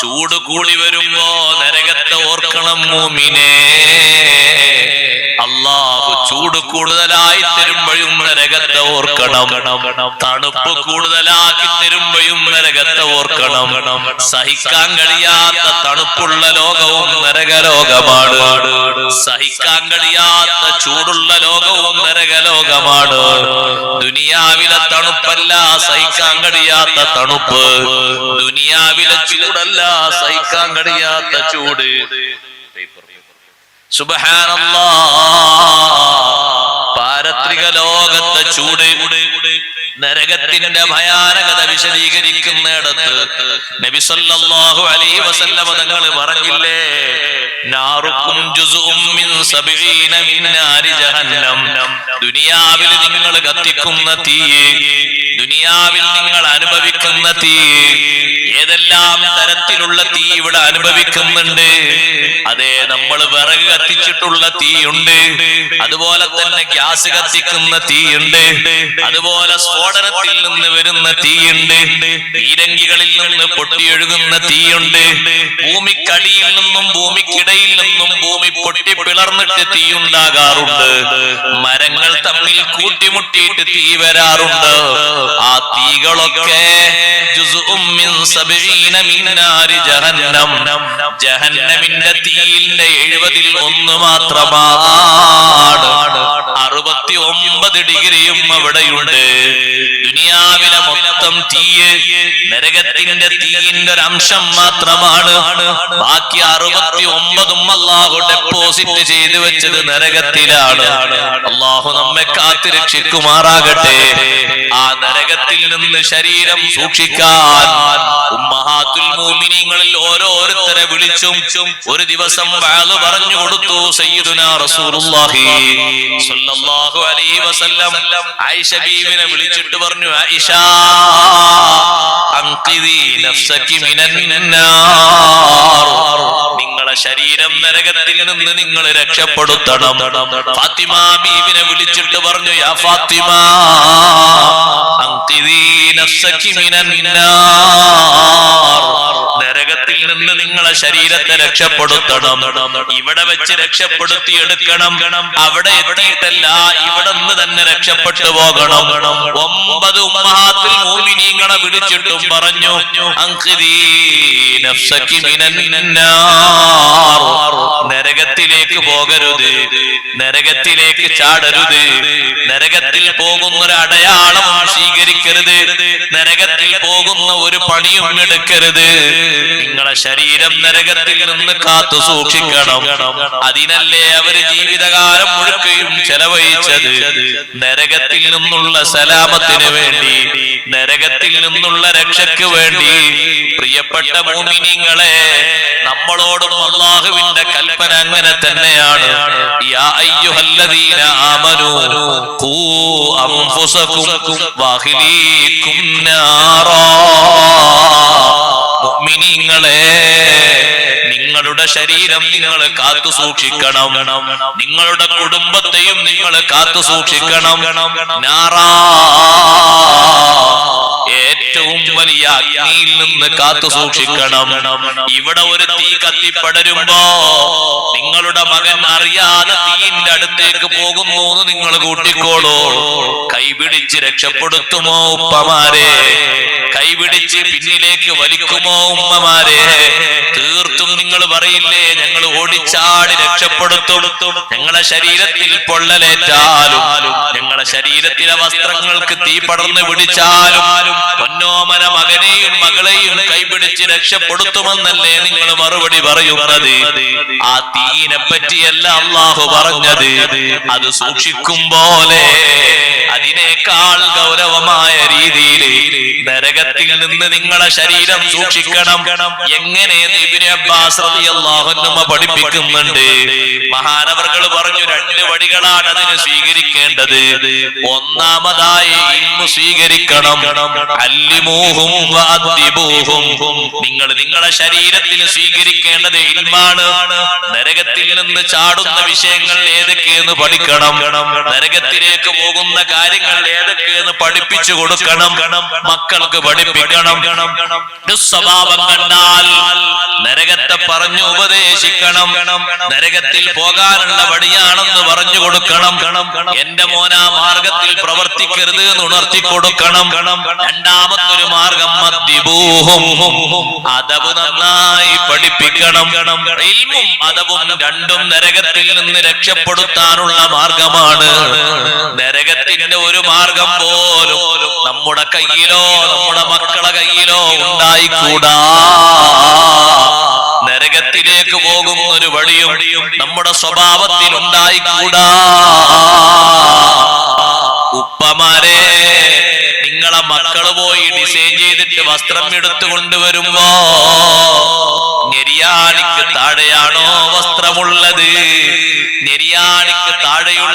ചൂട് കൂടി വരുമ്പോ നരകത്തെ ഓർക്കണം മൂമിനെ. ചൂട് കൂടുതലായി തരുമ്പോഴും നരകത്തെ ഓർക്കണം. തണുപ്പ് കൂടുതലാക്കി തരുമ്പോഴും നരകത്തെ ഓർക്കണം. സഹിക്കാൻ കഴിയാത്ത തണുപ്പുള്ള ലോകവും നരകലോകമാണ്. സഹിക്കാൻ കഴിയാത്ത ചൂടുള്ള ലോകവും നരകലോകമാണ്. ദുനിയാവിലെ തണുപ്പല്ല സഹിക്കാൻ കഴിയാത്ത തണുപ്പ്. ദുനിയാവിലെ ചൂടല്ല സഹിക്കാൻ കഴിയാത്ത ചൂട്. സുബഹാനല്ലാ. പാരത്രിക ലോകത്തെ ചൂട് നരകത്തിന്റെ ഭയാനകത വിശദീകരിക്കുന്നിടത്ത് നബി സല്ലല്ലാഹു വസല്ല തങ്ങൾ പറഞ്ഞില്ലേ ദുനിയാവിൽ നിങ്ങൾ കത്തിക്കുന്ന തീ ദുനിയാവിൽ നിങ്ങൾ അനുഭവിക്കുന്ന തീ ഏതെല്ലാം തരത്തിലുള്ള തീ ഇവിടെ അനുഭവിക്കുന്നുണ്ട്. അതെ നമ്മൾ വിറക് കത്തിച്ചിട്ടുള്ള തീയുണ്ട് അതുപോലെ തന്നെ ഗ്യാസ് കത്തിക്കുന്ന തീയുണ്ട് അതുപോലെ സ്ഫോടനത്തിൽ നിന്ന് വരുന്ന തീയുണ്ട് പീരങ്കികളിൽ നിന്ന് പൊട്ടിയൊഴുകുന്ന തീയുണ്ട് ഭൂമിക്കടിയിൽ നിന്നും ഭൂമിക്കിടയിൽ ഭൂമി പൊട്ടി പിളർന്നിട്ട് തീയുണ്ടാകാറുണ്ട്. മരങ്ങൾ തമ്മിൽ കൂട്ടിമുട്ടിയിട്ട് തീ വരാറുണ്ട്. ആ തീകളൊക്കെ ജഹന്നമിന്റെ തീയിന്റെ എഴുപതിൽ ഒന്ന് മാത്രമാണ്. അറുപത്തി ഒമ്പത് ഡിഗ്രിയും അവിടെയുണ്ട്. ദുനിയാവിലെ മൊത്തം തീയ് നരകത്തിന്റെ തീയിന്റെ ഒരു അംശം മാത്രമാണ്. ബാക്കി അറുപത്തി ഒമ്പതും അള്ളാഹു ഡെപ്പോസിറ്റ് ചെയ്തു വെച്ചത് നരകത്തിലാണ്. അള്ളാഹു നമ്മെ കാത്തിരക്ഷിക്കുമാറാകട്ടെ ആ നരകത്തിൽ നിന്ന് ശരീരം സൂക്ഷിക്കാൻ ഉമ്മഹാത്തുൽ മൂമിനീങ്ങളിൽ ഓരോരുത്തരെ വിളിച്ചും ഒരു ദിവസം വാൾ പറഞ്ഞു കൊടുത്തു. സയ്യിദുനാ റസൂലുള്ളാഹി സ്വല്ലല്ലാഹു അലൈഹി വസല്ലം. ആയിഷ ബീവിനെ വിളിച്ചിട്ട് പറഞ്ഞു ആയിഷ അൻഖിദി നഫ്സകി നിങ്ങളെ ശരീരം നരകത്തിൽ നിന്ന് നിങ്ങൾ രക്ഷപ്പെടുത്തണം. ഫാത്തിമ ബീവിനെ വിളിച്ചിട്ട് പറഞ്ഞു യാ ഫാത്തിമ അൻഖിദി നഫ്സകി മിനൻ നാർ നരകത്തിൽ നിന്ന് നിങ്ങളെ ശരീരത്തെ രക്ഷപ്പെടുത്തണം. ഇവിടെ വെച്ച് രക്ഷപ്പെടുത്തി എടുക്കണം അവിടെ എത്തിയിട്ടല്ല ഇവിടെ നിന്ന് തന്നെ രക്ഷപ്പെട്ടു പോകണം. ഒമ്പത് ഉമ്മഹാത്തിൽ മൂമിനീങ്ങളെ വിളിച്ചിട്ടും പറഞ്ഞു നരകത്തിലേക്ക് പോകരുത് നരകത്തിലേക്ക് ചാടരുത് നരകത്തിൽ പോകുന്ന ഒരു അടയാളം സ്വീകരിക്കരുത് നരകത്തിൽ പോകുന്ന ഒരു പണിയും എടുക്കരുത്. നിങ്ങളെ ശരീരം നരകത്തിൽ നിന്ന് കാത്തു സൂക്ഷിക്കണം. അതിനല്ലേ അവർ ജീവിതകാലം മുഴുക്കയും ചെലവഴിച്ചത്? നരകത്തിൽ നിന്നുള്ള സലാമത്തിന് വേണ്ടി നരകത്തിൽ നിന്നുള്ള രക്ഷയ്ക്ക് വേണ്ടി. പ്രിയപ്പെട്ട മോമിനിങ്ങളെ നമ്മളോടും അള്ളാഹുവിന്റെ കൽപ്പന അങ്ങനെ തന്നെയാണ്. ആമനൂ ഖൂ നാറാ ശരീരം നിങ്ങൾ കാത്തു സൂക്ഷിക്കണം. നിങ്ങളുടെ കുടുംബത്തെയും നിങ്ങൾ കാത്തു സൂക്ഷിക്കണം. നാറാ ഏറ്റവും വലിയ അഗ്നിയിൽ നിന്ന് കാത്തു സൂക്ഷിക്കണം. ഇവിടെ ഒരു തീ കത്തിപ്പടരുമ്പോ നിങ്ങളുടെ മകൻ അറിയാതെ തീയിന്റെ അടുത്തേക്ക് പോകുന്നു നിങ്ങൾ കൂട്ടിക്കോളൂ. കൈപിടിച്ച് രക്ഷപ്പെടുത്തുമോ ഉപ്പമാരെ? കൈപിടിച്ച് പിന്നിലേക്ക് വലിക്കുമോ ഉമ്മമാരെ? തീർത്തും നിങ്ങൾ പറയില്ലേ ഞങ്ങൾ ഓടിച്ചാടി രക്ഷപ്പെടുത്തും. ഞങ്ങളെ ശരീരത്തിൽ പൊള്ളലേറ്റാലും ഞങ്ങളെ ശരീരത്തിലെ വസ്ത്രങ്ങൾക്ക് തീ പടർന്ന് പിടിച്ചാലും പൊന്നോമന മകനെയും മകളെയും കൈപിടിച്ച് രക്ഷപ്പെടുത്തുമെന്നല്ലേ നിങ്ങൾ മറുപടി പറയുന്നത്? ആ തീയിനെ പറ്റിയല്ല അള്ളാഹു പറഞ്ഞത്. അത് സൂക്ഷിക്കും പോലെ. അതിനേക്കാൾ ഗൗരവമായ രീതിയിൽ നരകത്തിൽ നിന്ന് നിങ്ങളെ ശരീരം സൂക്ഷിക്കണം. എങ്ങനെ അബ്ബാസ് പഠിപ്പിക്കുന്നുണ്ട്? മഹാനവർകൾ പറഞ്ഞു രണ്ട് വഴികളാണ് അതിന് സ്വീകരിക്കേണ്ടത്. ഒന്നാമതായി ഇന്ന് സ്വീകരിക്കണം. അല്ലിമൂഹും നിങ്ങൾ നിങ്ങളെ ശരീരത്തിൽ സ്വീകരിക്കേണ്ടത് ഇൽമാണ്. നരകത്തിൽ നിന്ന് ചാടുന്ന വിഷയങ്ങൾ ഏതൊക്കെയെന്ന് പഠിക്കണം. നരകത്തിലേക്ക് പോകുന്ന കാര്യങ്ങൾ ഏതൊക്കെയെന്ന് പഠിപ്പിച്ചു കൊടുക്കണം. മക്കൾക്ക് പഠിപ്പിക്കണം. ദുസ്വഭാവം കണ്ടാൽ നരകത്തെ പറഞ്ഞു ഉപദേശിക്കണം. നരകത്തിൽ പോകാനുള്ള വഴിയാണെന്ന് പറഞ്ഞു കൊടുക്കണം. എന്റെ മോനാ മാർഗത്തിൽ പ്രവർത്തിക്കരുത് എന്ന് ഉണർത്തി കൊടുക്കണം. രണ്ടാമത്തൊരു മാർഗം മദ്യബൂഹും അതവ് നന്നായി പഠിപ്പിക്കണം. ഇൽമും അതവും രണ്ടും നരകത്തിൽ നിന്ന് രക്ഷപ്പെടുത്താനുള്ള മാർഗമാണ്. നരകത്തിന്റെ ഒരു മാർഗം പോലും നമ്മുടെ കയ്യിലോ നമ്മുടെ മക്കളെ കയ്യിലോ ഉണ്ടായിക്കൂടാ. നരകത്തിലേക്ക് പോകുന്ന ഒരു വഴിയും നമ്മുടെ സ്വഭാവത്തിൽ ഉണ്ടായിക്കൂടാ. ഉപ്പമാരെ നിങ്ങളെ മക്കൾ പോയി ഡിസൈൻ ചെയ്തിട്ട് വസ്ത്രം എടുത്തു കൊണ്ടുവരുമ്പോ ഞെരിയാണിക്ക് താഴെയാണോ വസ്ത്രമുള്ളത്?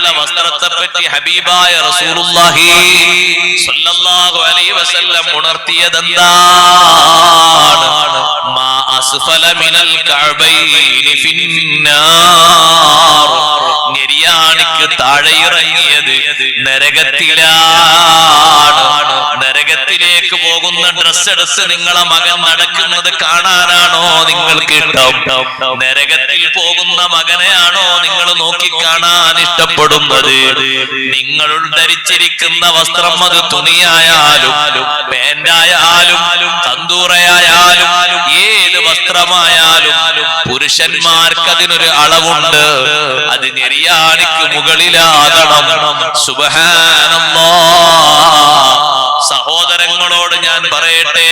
താഴെയുള്ള വസ്ത്രത്തെ പറ്റി ഹബീബായ റസൂലുള്ളാഹി സ്വല്ലല്ലാഹു അലൈഹി വസല്ലം ഉണർത്തിയതെന്താണ് മാ അസ്ഫല മിനൽ കഅബൈനി ഫിന്നാർ. നെരിയാണിക്ക് താഴെ ഇറങ്ങിയത് നരകത്തിലാണ് ഡ്രസ് എടുത്ത് നിങ്ങളെ മകൻ നടക്കുന്നത് കാണാനാണോ നിങ്ങൾക്ക് നരകത്തിൽ പോകുന്ന മകനെയാണോ നിങ്ങൾ നോക്കി കാണാൻ ഇഷ്ടപ്പെടുന്നത്? നിങ്ങൾ ധരിച്ചിരിക്കുന്ന വസ്ത്രം അത് തുണിയായാലും പേന്റായാലും തന്തൂറയായാലും ഏത് വസ്ത്രമായാലും പുരുഷന്മാർക്ക് അതിനൊരു അളവുണ്ട്. അത് ഞെരിയാണിക്ക് മുകളിലാകണം. സുബഹാനല്ലാ. സഹോദരങ്ങളോട് ഞാൻ പറയട്ടെ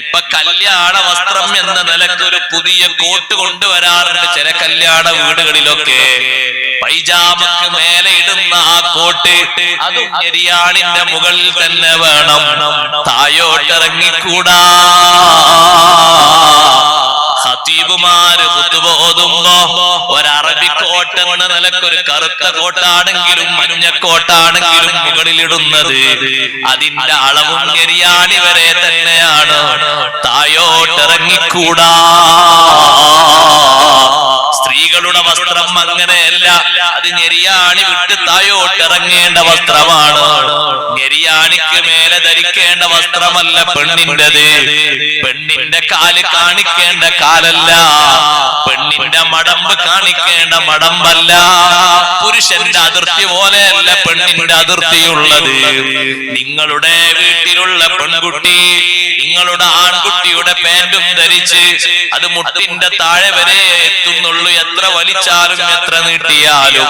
ഇപ്പൊ കല്യാണ വസ്ത്രം എന്ന നിലയ്ക്ക് ഒരു പുതിയ കോട്ട് കൊണ്ടുവരാറുണ്ട് ചില കല്യാണ വീടുകളിലൊക്കെ. പൈജാമക്ക് മേലെ ഇടുന്ന ആ കോട്ട് അത് ഞെരിയാണിന്റെ മുകളിൽ തന്നെ വേണം. തായോട്ടിറങ്ങിക്കൂടാ ഹത്തീബുമാര് കുത്തുബ ഒരറബിക്ക് ഒരറബി കോട്ട് നിലക്കൊരു കറുത്ത കോട്ടാണെങ്കിലും മഞ്ഞ കോട്ടാണെങ്കിലും മുകളിലിടുന്നത്. അതിന്റെ അളവും ഗരിയാണി വരെ തന്നെയാണ്. തായോട്ടിറങ്ങിക്കൂടാ സ്ത്രീകളുടെ വസ്ത്രം അങ്ങനെയല്ല. അത് ഞെരിയാണി വിട്ട് തായോട്ടിറങ്ങേണ്ട വസ്ത്രമാണ്. ഞെരിയാണിക്ക് മേലെ ധരിക്കേണ്ട വസ്ത്രമല്ല പെണ്ണിന്റെത്. പെണ്ണിന്റെ കാൽ കാണിക്കേണ്ട കാലല്ല. പെണ്ണിന്റെ മടമ്പ് കാണിക്കേണ്ട മടമ്പല്ല. പുരുഷന്റെ അതിർത്തി പോലെയല്ല പെണ്ണിന്റെ അതിർത്തിയുള്ളത്. നിങ്ങളുടെ വീട്ടിലുള്ള പെൺകുട്ടി നിങ്ങളുടെ ആൺകുട്ടിയുടെ പാന്റും ധരിച്ച് അത് മുട്ടിന്റെ താഴെ വരെ എത്തുന്നുള്ളൂ എത്ര വലിച്ചാലും എത്ര നീട്ടിയാലും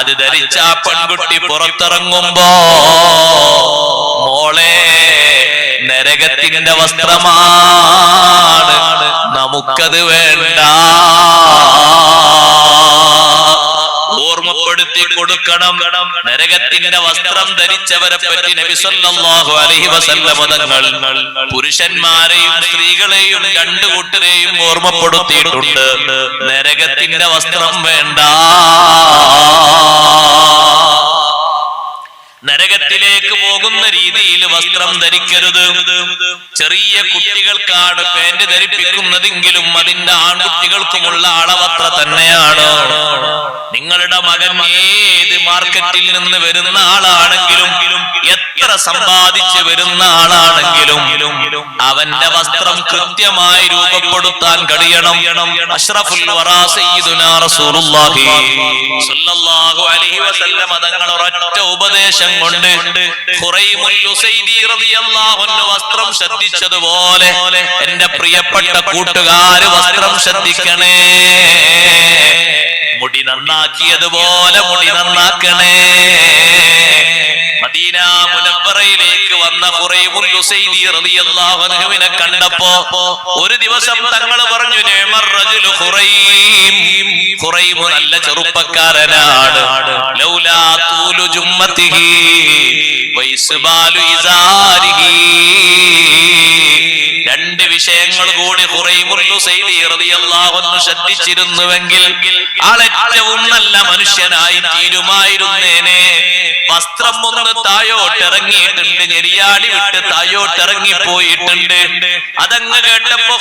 അത് ധരിച്ച പെൺകുട്ടി പുറത്തിറങ്ങുമ്പോ മോളെ നരകത്തിന്റെ വസ്ത്രമാണ്. നമുക്കത് വേണ്ട. ഓർമ്മപ്പെടുത്തി കൊടുക്കണം. നരകത്തിന്റെ വസ്ത്രം ധരിച്ചവരെ പറ്റി അലൈഹി വസല്ലമ തങ്ങൾ പുരുഷന്മാരെയും സ്ത്രീകളെയും രണ്ടു കൂട്ടരെയും ഓർമ്മപ്പെടുത്തിയിട്ടുണ്ട്. നരകത്തിന്റെ വസ്ത്രം വേണ്ട. പോകുന്ന രീതിയിൽ വസ്ത്രം ധരിക്കരുത്. ചെറിയ കുട്ടികൾക്കാണ് പാന്റ് ധരിപ്പിക്കുന്നതെങ്കിലും അതിന്റെ ആൺകുട്ടികൾക്കുമുള്ള അളവത്ര തന്നെയാണ്. നിങ്ങളുടെ മകൻ ഏത് മാർക്കറ്റിൽ നിന്ന് വരുന്ന ആളാണെങ്കിലും എത്ര സമ്പാദിച്ചു വരുന്ന ആളാണെങ്കിലും അവന്റെ വസ്ത്രം കൃത്യമായി രൂപപ്പെടുത്താൻ കഴിയണം. അഷ്റഫുൽ തങ്ങൾ ഒരൊറ്റ ഉപദേശം കൊണ്ട് വസ്ത്രം ശ്രദ്ധിച്ചതുപോലെ എന്റെ പ്രിയപ്പെട്ട കൂട്ടുകാര് വസ്ത്രം ശ്രദ്ധിക്കണേ. മുടി നന്നാക്കിയതുപോലെ മുടി നന്നാക്കണേ. മദീന മുനവ്വറയിലേക്ക് വന്ന ഖുറൈമുൽ ഉസൈദി റളിയല്ലാഹു അൻഹുവിനെ കണ്ടപ്പോ ഒരു ദിവസം തങ്ങൾ പറഞ്ഞു നല്ല ചെറുപ്പക്കാരനാണ്. ലൗലാ തൂലു ജുമ്മത്തിഹി വൈസ്ബാലു ഇസാരിഹി. രണ്ട് വിഷയങ്ങൾ കൂടി ശ്രദ്ധിച്ചിരുന്നുവെങ്കിൽ ആളേറ്റവും നല്ല മനുഷ്യനായി തീരുമായിരുന്നേനെ. വസ്ത്രം ഒന്ന് തായോട്ടിറങ്ങിയിട്ടുണ്ട് ഞെരിയാടി വിട്ട് തായോട്ടിറങ്ങി പോയിട്ടുണ്ട് അതങ്ങ് കേട്ടപ്പോ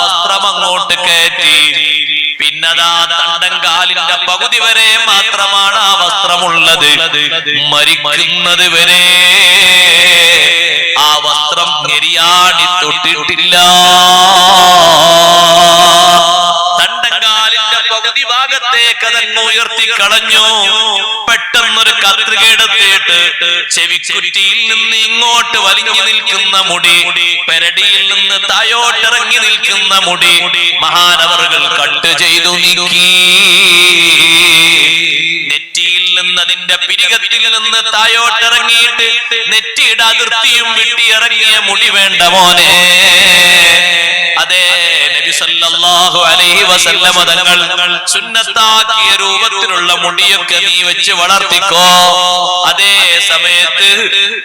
വസ്ത്രം അങ്ങോട്ട് കയറ്റി. പിന്നതാ തണ്ടൻ കാലിന്റെ പകുതി വരെ മാത്രമാണ് ആ വസ്ത്രമുള്ളത്. മരിക്കുന്നത് വരെ ആ വസ്ത്രം ഞെരിയാടി തൊട്ടിട്ടില്ല. ഭാഗത്തേക്ക് അതങ്ങ് ഉയർത്തി കളഞ്ഞു. പെട്ടെന്നൊരു കത്രിക എടുത്തിട്ട് ചെവിക്കുറ്റിയിൽ നിന്ന് ഇങ്ങോട്ട് വലിഞ്ഞു നിൽക്കുന്ന മുടി പെരടിയിൽ നിന്ന് തായോട്ടിറങ്ങി നിൽക്കുന്ന മുടി മഹാനവറുകൾ കട്ട് ചെയ്തു നീക്കി. നെറ്റിയിൽ നിന്ന് അതിന്റെ പിരികത്തിൽ നിന്ന് തായോട്ടിറങ്ങിയിട്ട് നെറ്റിയുടെ അതിർത്തിയും വിട്ടിയിറങ്ങിയ മുടി വേണ്ട മോനെ. സല്ലല്ലാഹു അലൈഹി വസല്ലമ തങ്ങൾ സുന്നത്താക്കിയ രൂപത്തിലുള്ള മുടിയൊക്കെ നീ വെച്ച് വളർത്തിക്കോ. അതേ സമയത്ത്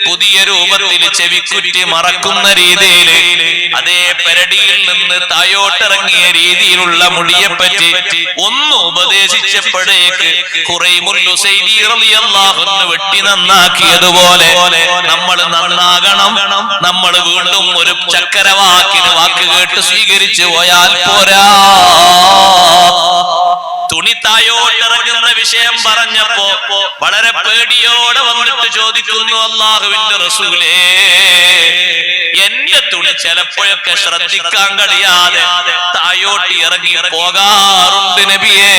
പുതിയ രൂപത്തിൽ ചെവിക്കുറ്റി മറക്കുന്ന രീതിയിൽ അതേ പെരടിയിൽ നിന്ന് തായോട്ടിറങ്ങിയ രീതിയിലുള്ള മുടിയെ പറ്റി ഒന്ന് ഉപദേശിച്ചപ്പോഴേക്ക് വെട്ടി നന്നാക്കിയതുപോലെ നമ്മൾ നന്നാകണം. നമ്മൾ വീണ്ടും ഒരു ചക്കരവാക്കിന് വാക്ക് കേട്ട് സ്വീകരിച്ചു പോയാൽ പോരാ. തുണി തായോട്ടിറങ്ങുന്ന വിഷയം പറഞ്ഞപ്പോ വളരെ പേടിയോടെ വന്നിട്ട് ചോദിക്കുന്നു അള്ളാഹുവിന്റെ റസൂലേ എന്റെ തുണി ചിലപ്പോഴൊക്കെ ശ്രദ്ധിക്കാൻ കഴിയാതെ തായോട്ടി ഇറങ്ങി പോകാറുണ്ട് നബിയേ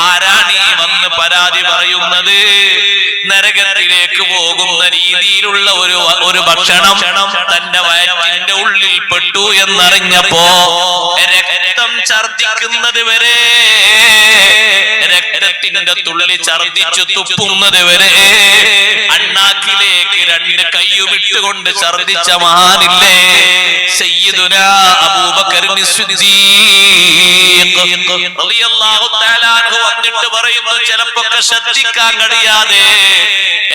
ആരാണ് ഈ വന്ന് പരാതി പറയുന്നത് നരകത്തിലേക്ക് പോകുന്ന രീതിയിലുള്ള ഒരു ഒരു ഭക്ഷണം തന്റെ വയറ്റിന്റെ ഉള്ളിൽ പെട്ടു എന്നറിഞ്ഞപ്പോ രക്തം ഛർദിക്കുന്നത് വരെ രക്തത്തിന്റെ തുള്ളി ഛർദിച്ചു തുപ്പുന്നത് വരെ അണ്ണാക്കിലേക്ക് രണ്ട് കൈയും ഇട്ടുകൊണ്ട് ഛർദിച്ച മഹാനില്ലേ? വന്നിട്ട് പറയുന്നു ചിലപ്പോ ശ്രദ്ധിക്കാൻ കഴിയാതെ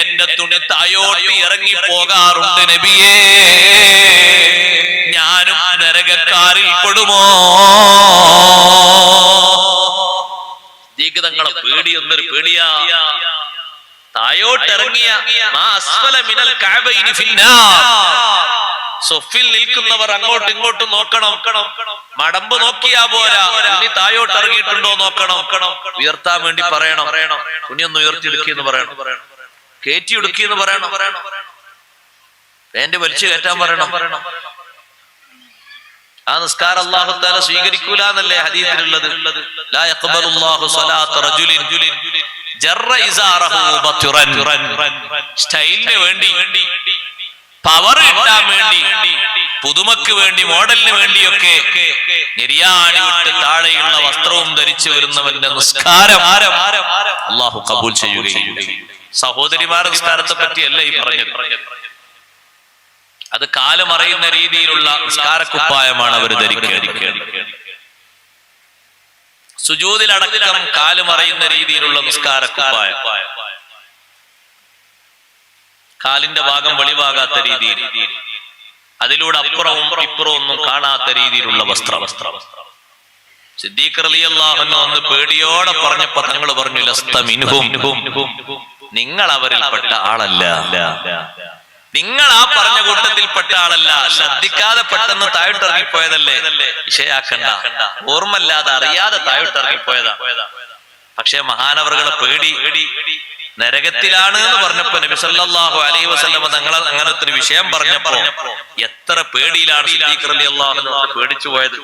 എന്റെ തുണി തായോട്ടി ഇറങ്ങി പോകാറുണ്ട് നബിയേ. ഞാനും നരകക്കാരിൽ പെടുമോ? ജീവിതങ്ങളെ പേടി എന്നൊരു പേടിയാ. തായോട്ടിറങ്ങിയ സൊഫിൽ നിൽക്കുന്നവർ അങ്ങോട്ടും ഇങ്ങോട്ടും നോക്കണം. മടമ്പ് നോക്കിയാ പോരാ. ഇനി തായോട്ട് ഇറങ്ങിയിട്ടുണ്ടോ നോക്കണം. ഉയർത്താൻ വേണ്ടി പറയണം. തുണി ഒന്ന് ഉയർത്തി എന്ന് പറയണം. കയറ്റി എടുക്കിയെന്ന് പറയണം. എന്റെ വലിച്ചു കയറ്റാൻ പറയണം. ആ നിസ്കാരം അള്ളാഹു താല സ്വീകരിക്കൂല എന്നല്ലേ ഹദീസിലുള്ളത്? സ്റ്റൈലിന് വേണ്ടി പവർ കിട്ടാൻ വേണ്ടി പുതുമക്ക് വേണ്ടി മോഡലിന് വേണ്ടിയൊക്കെ നിര്യാണി വിട്ട് താഴെയുള്ള വസ്ത്രവും ധരിച്ചു വരുന്നവന്റെ നിസ്കാരം അള്ളാഹു കബൂൽ ചെയ്യുകയും സഹോദരിമാരുടെ നിസ്കാരത്തെ പറ്റിയല്ല ഈ പറഞ്ഞത്. അത് കാലമറിയുന്ന രീതിയിലുള്ള നിസ്കാരക്കുപ്പായമാണ് അവർ ധരിക്കുക സുജൂതിലടക്കം കാലുമറിയുന്ന രീതിയിലുള്ള നിസ്കാരക്കുപ്പായം. കാലിന്റെ ഭാഗം വെളിവാകാത്ത രീതിയിൽ അതിലൂടെ അപ്പുറവും ഇപ്പുറവും ഒന്നും കാണാത്ത രീതിയിലുള്ള വസ്ത്ര. വസ്ത്ര. സിദ്ദീഖ് പേടിയോടെ പറഞ്ഞപ്പോ തങ്ങൾ പറഞ്ഞു ലസ്ത മിൻഹും നിങ്ങൾ അവരിൽപ്പെട്ട ആളല്ല. നിങ്ങൾ ആ പറഞ്ഞ കൂട്ടത്തിൽപ്പെട്ട ആളല്ല. ശ്രദ്ധിക്കാതെ പെട്ടെന്ന് താഴോട്ടിറങ്ങിപ്പോയതല്ലേ വിഷയാക്കണ്ട. ഓർമ്മല്ലാതെ അറിയാതെ താഴോട്ടിറങ്ങിപ്പോയതാ പക്ഷെ മഹാനവറുകളെ പേടി. നരകത്തിലാണ് എന്ന് പറഞ്ഞപ്പോ നബി സല്ലല്ലാഹു അലൈഹി വസല്ലം തങ്ങൾ അങ്ങനത്തെ വിഷയം പറഞ്ഞപ്പോ എത്ര പേടിയിലാണ് പേടിച്ചു പോയത്.